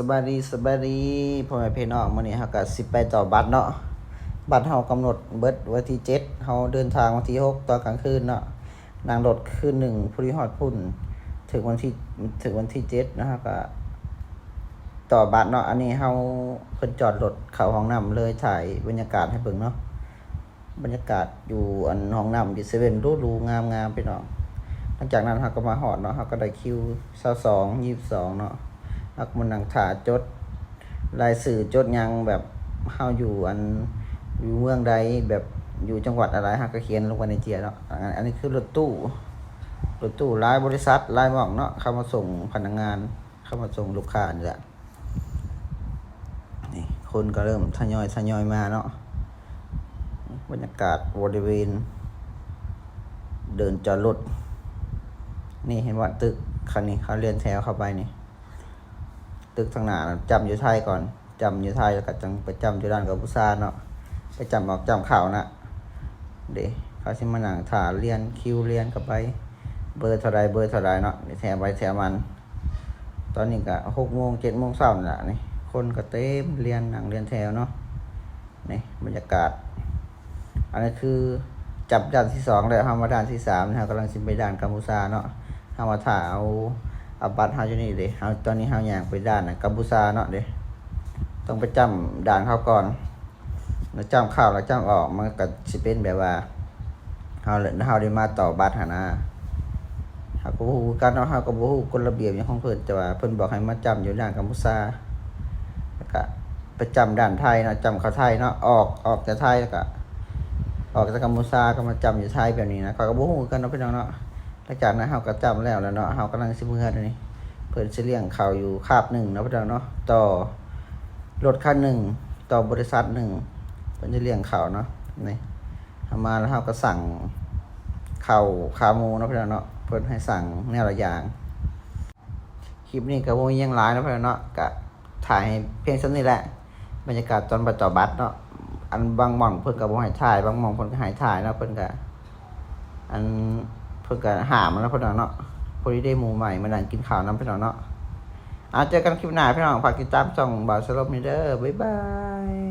สบายดีสบายดีพ่อแม่พี่น้องมื้อนี้เฮาก็สิไปต่อบัตรเนาะบัตรเฮากำหนดเบิดวันที่7เฮาเดินทางวันที่6ตอนกลางคืนเนาะนั่งรถคืนหนึ่งผู้ที่ฮอดพุ่น ถึงวันที่ถึงวันที่7นะฮะก็ต่อบัตรเนาะอันนี้เฮาเพิ่นจอดรถเข้าห้องน้ำเลยถ่ายบรรยากาศให้เบิ่งเนาะบรรยากาศอยู่อันห้องน้ำที่เซเว่นรูๆงามๆพี่น้องหลังจากนั้นเฮาก็มาฮอดเนาะเฮาก็ได้คิว22 22เนาะ อักมันนังถาจดรายสื่อจดยังแบบเฮาอยู่อันอยู่เมืองใดแบบอยู่จังหวัดอะไรฮะก็เขียนลงไปในเจียเนาะอันอันนี้คือรถตู้รถตู้รายบริษัทรายหมองเนาะเข้ามาส่งพนักงาน เข้ามาส่งลูกค้านี่แหละนี่คนก็เริ่มทยอยทยอยมาเนาะบรรยากาศบริเวณ เดินจอดรถนี่เห็นว่าตึกคันนี้เขาเรียนแถวเข้าไปนี่ ตึกทางหน้านะจำอยู่ไทยก่อนจำอยู่ไทยแล้วก็จังไปจำอยู่ด้านกัมพูชาเนาะไปจำออกจำข่าวนะเดี๋ยวเขาชิมาหนังถ่าเรียนคิวเรียนกับไป เบอร์เท่าไรเบอร์เท่าไรเนาะแถมไปแถมมัน ตอนนี้ก็หกโมงเจ็ดโมงเช้าน่ะนี่คนก็เต็มเรียนหนังเรียนแถวเนาะนี่บรรยากาศ อันนี้คือจับด่านที่สองแล้วทำมาด่านที่สามนะครับกำลังสิมไปด่านกัมพูชาเนาะทำมาถาเอา อาบัตรเฮาอยู่นี่เด้เฮาตอนนี้เฮาอยากไปด่านนะกัมพูชาเนาะเด้ต้องไปจำด่านเขาก่อนแล้วจำเข้าแล้วจำออกมันก็สิเป็นแบบว่าเฮาเลยเฮาได้มาต่อบัตรหนนะเฮาก็บ่ฮู้กันเนาะเฮาก็บ่ฮู้กฎระเบียบอย่างของเพิ่นแต่ว่าเพิ่นบอกให้มาจำอยู่ด่านกัมพูชาแล้วก็ไปจำด่านไทยเนาะจำเขาไทยเนาะออกออกจากไทยแล้วก็ออกจากกัมพูชาก็มาจำอยู่ไทยแบบนี้นะเขาก็บ่ฮู้กันเนาะพี่น้องเนาะ หลังจากนั้นเฮาก็จำแล้วแล้วเนาะเฮากำลังสิเมื่อเดี๋ยวนี้เพิ่นสิเลี้ยงเขาวอยู่คาบหนึ่งเนาะพี่น้องเนาะต่อรถคันหนึ่งต่อบริษัทหนึ่งเพิ่นสิเลี้ยงเขาวเนาะนี่เฮามาแล้วเฮาก็สั่งข้าวขาหมูเนาะพี่น้องเนาะเพิ่นให้สั่งแนวละอย่างคลิปนี้ก็บ่มีหยังหลายเนาะพี่น้องเนาะก็ถ่ายเพียงซั่นนี้แหละบรรยากาศตอนบัดต่อบัตรเนาะอันบางหม่องเพิ่นก็บ่ให้ถ่ายบางหม่องเพิ่นก็ให้ถ่ายเนาะเพิ่นก็อัน เพิ่งก็หามาแล้วพี่น้องเนาะพอดีได้หมูใหม่มานั่งกินข้าวน้ำพี่น้องเนาะอาเจอกันคลิปหน้าพี่น้องฝากติดตามช่องบาวสลบนี่เด้อบ๊ายบาย